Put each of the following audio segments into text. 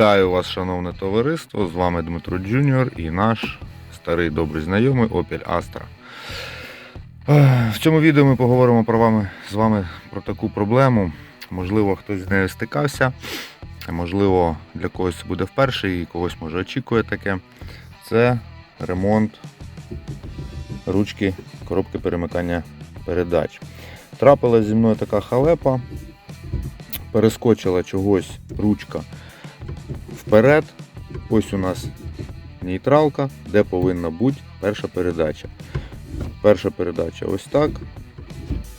Вітаю вас, шановне товариство! З вами Дмитро Джуніор і наш старий добрий знайомий Opel Astra. В цьому відео ми поговоримо про вами, з вами про таку проблему. Можливо, хтось з нею стикався, можливо, для когось буде вперше і когось може очікує таке. Це ремонт ручки коробки перемикання передач. Трапилась зі мною така халепа, перескочила чогось ручка вперед. Ось у нас нейтралка, де повинна бути перша передача. Перша передача ось так,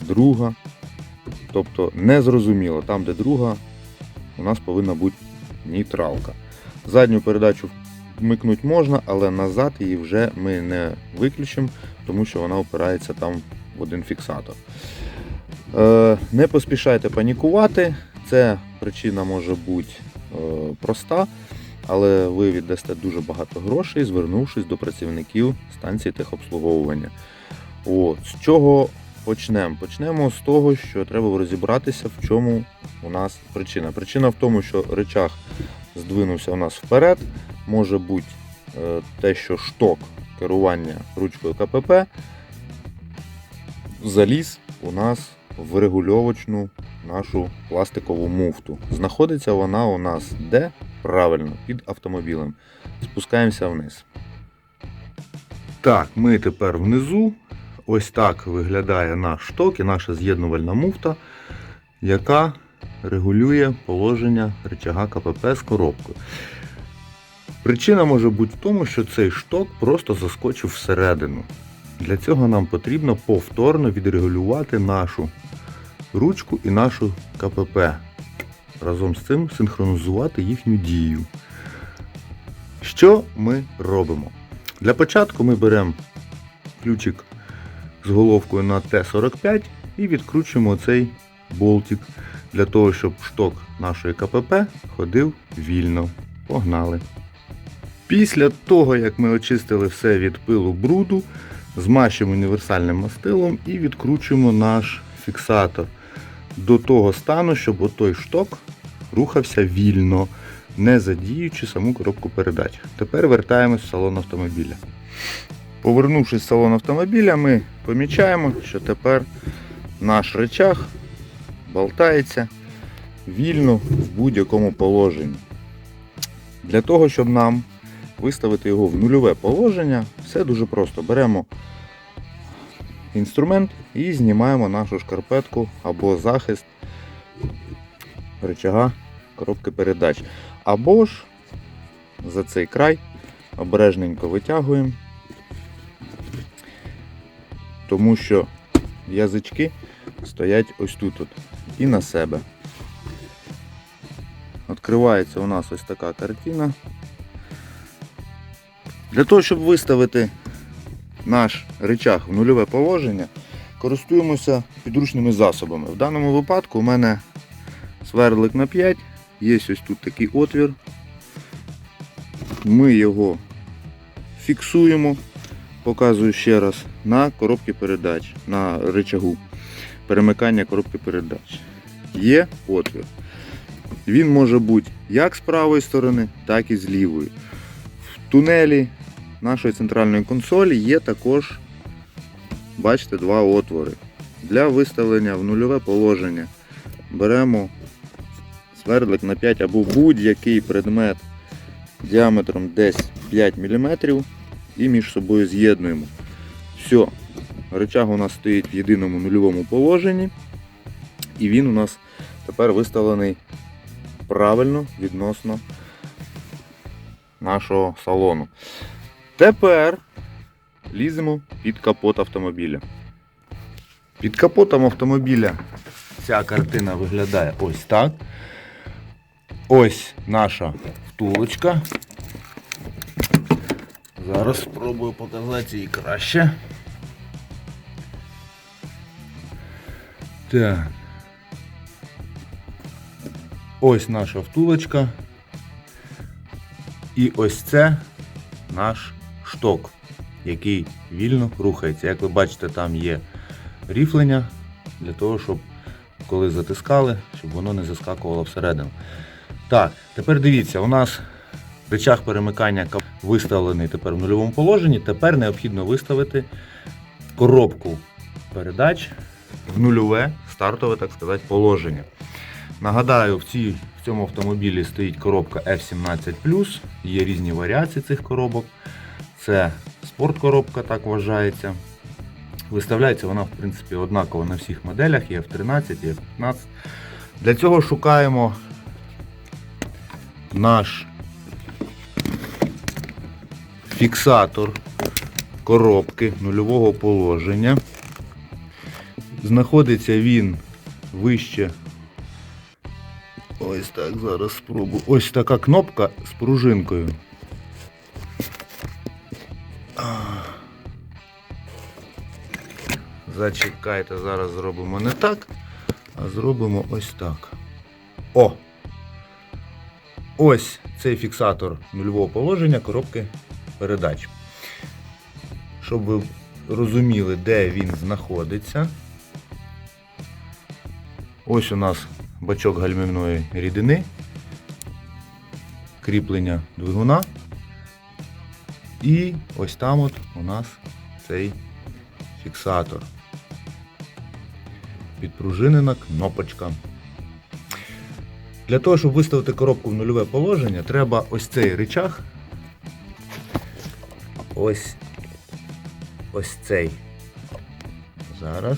друга. Тобто незрозуміло, там, де друга, у нас повинна бути нейтралка. Задню передачу вмикнути можна, але назад її вже ми не виключимо, тому що вона опирається там в один фіксатор. Е, не поспішайте панікувати. Це причина може бути проста, але ви віддасте дуже багато грошей, звернувшись до працівників станції техобслуговування. От, з чого почнемо? Почнемо з того, що треба розібратися, в чому у нас причина. Причина в тому, що речах здвинувся у нас вперед. Може бути е, те, що шток керування ручкою КПП заліз у нас в регульовочну нашу пластикову муфту. Знаходиться вона у нас де? Правильно, під автомобілем. Спускаємося вниз. Так, ми тепер внизу. Ось так виглядає наш шток і наша з'єднувальна муфта, яка регулює положення рычага КПП з коробкою. Причина може бути в тому, що цей шток просто заскочив всередину. Для цього нам потрібно повторно відрегулювати нашу ручку і нашу КПП. Разом з цим синхронізувати їхню дію. Що ми робимо? Для початку ми беремо ключик з головкою на Т45 і відкручуємо цей болтик для того, щоб шток нашої КПП ходив вільно. Погнали. Після того, як ми очистили все від пилу бруду, змащуємо універсальним мастилом і відкручуємо наш фіксатор до того стану, щоб отой шток рухався вільно, не задіючи саму коробку передач. Тепер вертаємось в салон автомобіля. Повернувшись в салон автомобіля, ми помічаємо, що тепер наш речах болтається вільно в будь-якому положенні. Для того, щоб нам виставити його в нульове положення, все дуже просто. Беремо інструмент і знімаємо нашу шкарпетку або захист рычага коробки передач. Або ж за цей край обережненько витягуємо, тому що язички стоять ось тут от, і на себе. Відкривається у нас ось така картина. Для того, щоб виставити наш речах в нульове положення, користуємося підручними засобами. В даному випадку у мене свердлик на 5, є ось тут такий отвір. Ми його фіксуємо, показую ще раз, на коробки передач, на рычагу перемикання коробки передач. Є отвір. Він може бути як з правої сторони, так і з лівої. В тунелі нашої центральної консолі є також, бачите, два отвори. Для виставлення в нульове положення беремо свердлик на 5 або будь-який предмет діаметром десь 5 мм і між собою з'єднуємо. Все, рычаг у нас стоїть в єдиному нульовому положенні, і він у нас тепер виставлений правильно відносно нашого салону. Тепер ліземо під капот автомобіля. Під капотом автомобіля ця картина виглядає ось так. Ось наша втулочка. Зараз спробую показати її краще. Так. Ось наша втулочка. І ось це наш шток, який вільно рухається. Як ви бачите, там є ріфлення для того, щоб коли затискали, щоб воно не заскакувало всередину. Так, тепер дивіться, у нас рычаг перемикання виставлений тепер в нульовому положенні. Тепер необхідно виставити коробку передач в нульове стартове, так сказати, положення. Нагадаю, в, цій, в цьому автомобілі стоїть коробка F17, є різні варіації цих коробок. Це спорткоробка, так вважається. Виставляється вона, в принципі, однаково на всіх моделях, і F13, і F15. Для цього шукаємо наш фіксатор коробки нульового положення. Знаходиться він вище. Ось так, зараз спробую. Ось така кнопка з пружинкою. Зачекайте, зараз зробимо не так, а зробимо ось так. О! Ось цей фіксатор нульового положення коробки передач. Щоб ви розуміли, де він знаходиться. Ось у нас бачок гальмівної рідини, кріплення двигуна. І ось там от у нас цей фіксатор Підпружинена кнопочка. Для того, щоб виставити коробку в нульове положення, треба ось цей рычаг. Ось ось цей. Зараз.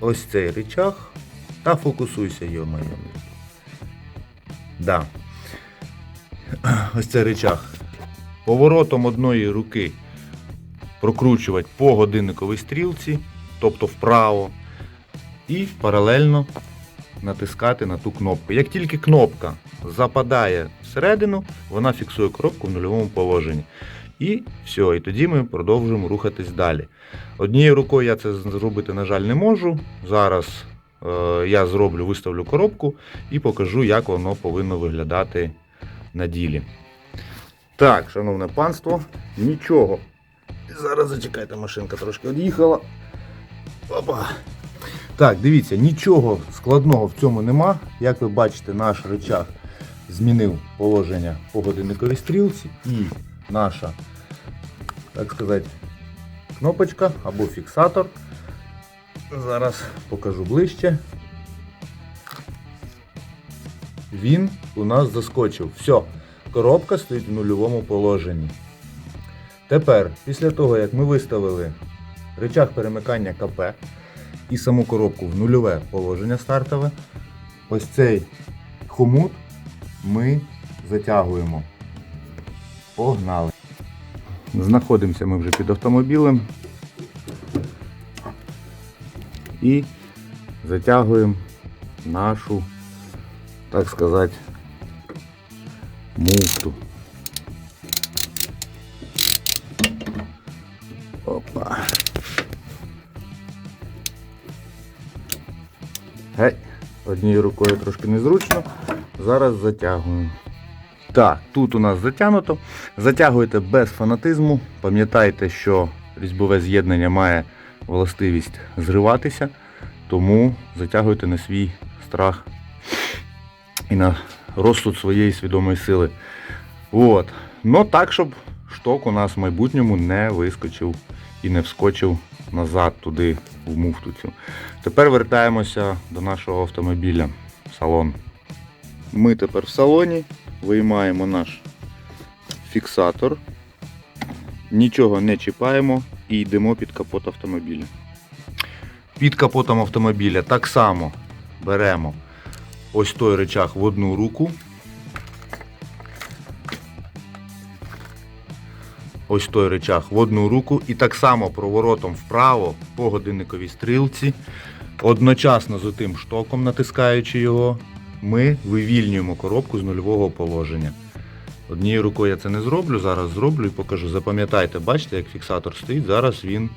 Ось цей рычаг. Та фокусуйся, йо-моє. Да. Ось цей рычаг. Поворотом одної руки прокручувати по годинниковій стрілці, тобто вправо, і паралельно натискати на ту кнопку. Як тільки кнопка западає всередину, вона фіксує коробку в нульовому положенні. І все, і тоді ми продовжуємо рухатись далі. Однією рукою я це зробити, на жаль, не можу. Зараз е, я зроблю, виставлю коробку і покажу, як воно повинно виглядати на ділі. Так, шановне панство, нічого. Зараз зачекайте, машинка трошки від'їхала. Опа. Так, дивіться, нічого складного в цьому нема. Як ви бачите, наш рычаг змінив положення по годинниковій стрілці і наша, так сказати, кнопочка або фіксатор. Зараз покажу ближче. Він у нас заскочив. Все, коробка стоїть в нульовому положенні. Тепер, після того, як ми виставили рычаг перемикання КП і саму коробку в нульове положення стартове, ось цей хомут ми затягуємо. Погнали. Знаходимося ми вже під автомобілем і затягуємо нашу, так сказати, муфту. Однією рукою трошки незручно. Зараз затягуємо. Так, тут у нас затягнуто. Затягуйте без фанатизму. Пам'ятайте, що різьбове з'єднання має властивість зриватися, тому затягуйте на свій страх і на розсуд своєї свідомої сили. От. Ну так, щоб шток у нас в майбутньому не вискочив і не вскочив назад туди в муфту цю. Тепер вертаємося до нашого автомобіля в салон. Ми тепер в салоні виймаємо наш фіксатор, нічого не чіпаємо і йдемо під капот автомобіля. Під капотом автомобіля так само беремо ось той рычаг в одну руку. Ось той рычаг в одну руку і так само проворотом вправо по годинниковій стрілці, одночасно з тим штоком натискаючи його, ми вивільнюємо коробку з нульового положення. Однією рукою я це не зроблю, зараз зроблю і покажу. Запам'ятайте, бачите, як фіксатор стоїть, зараз він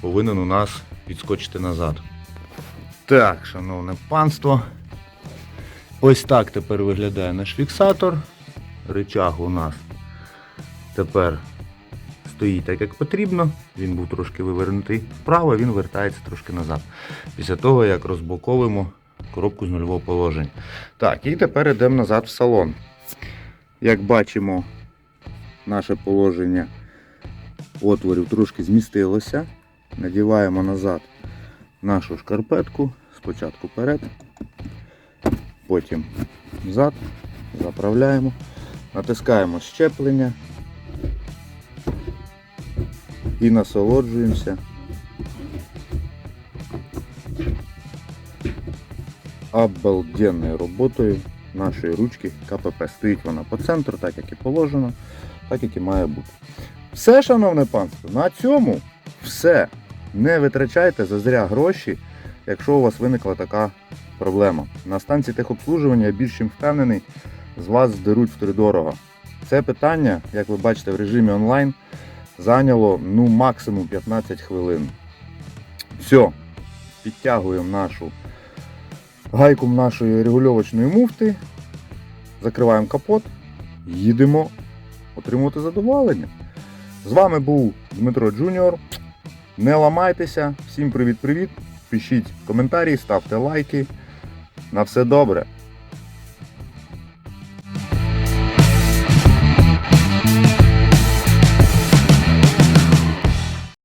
повинен у нас відскочити назад. Так, шановне панство. Ось так тепер виглядає наш фіксатор. Ричаг у нас тепер стоїть так, як потрібно. Він був трошки вивернутий вправо, він вертається трошки назад. Після того, як розблоковуємо коробку з нульового положення. Так, і тепер йдемо назад в салон. Як бачимо, наше положення отворів трошки змістилося. Надіваємо назад нашу шкарпетку. Спочатку вперед, потім взад, заправляємо, натискаємо щеплення і насолоджуємося обалденною роботою нашої ручки КПП. Стоїть вона по центру, так як і положено, так як і має бути. Все, шановне панство, на цьому все. Не витрачайте зазря гроші, якщо у вас виникла така проблема. На станції техобслужування я більш чим впевнений, з вас здеруть втридорого. Це питання, як ви бачите, в режимі онлайн зайняло ну, максимум 15 хвилин. Все, підтягуємо нашу гайку нашої регульовочної муфти, закриваємо капот, їдемо отримувати задоволення. З вами був Дмитро Джуніор. Не ламайтеся. Всім привіт-привіт. Пишіть коментарі, ставте лайки. На все добре.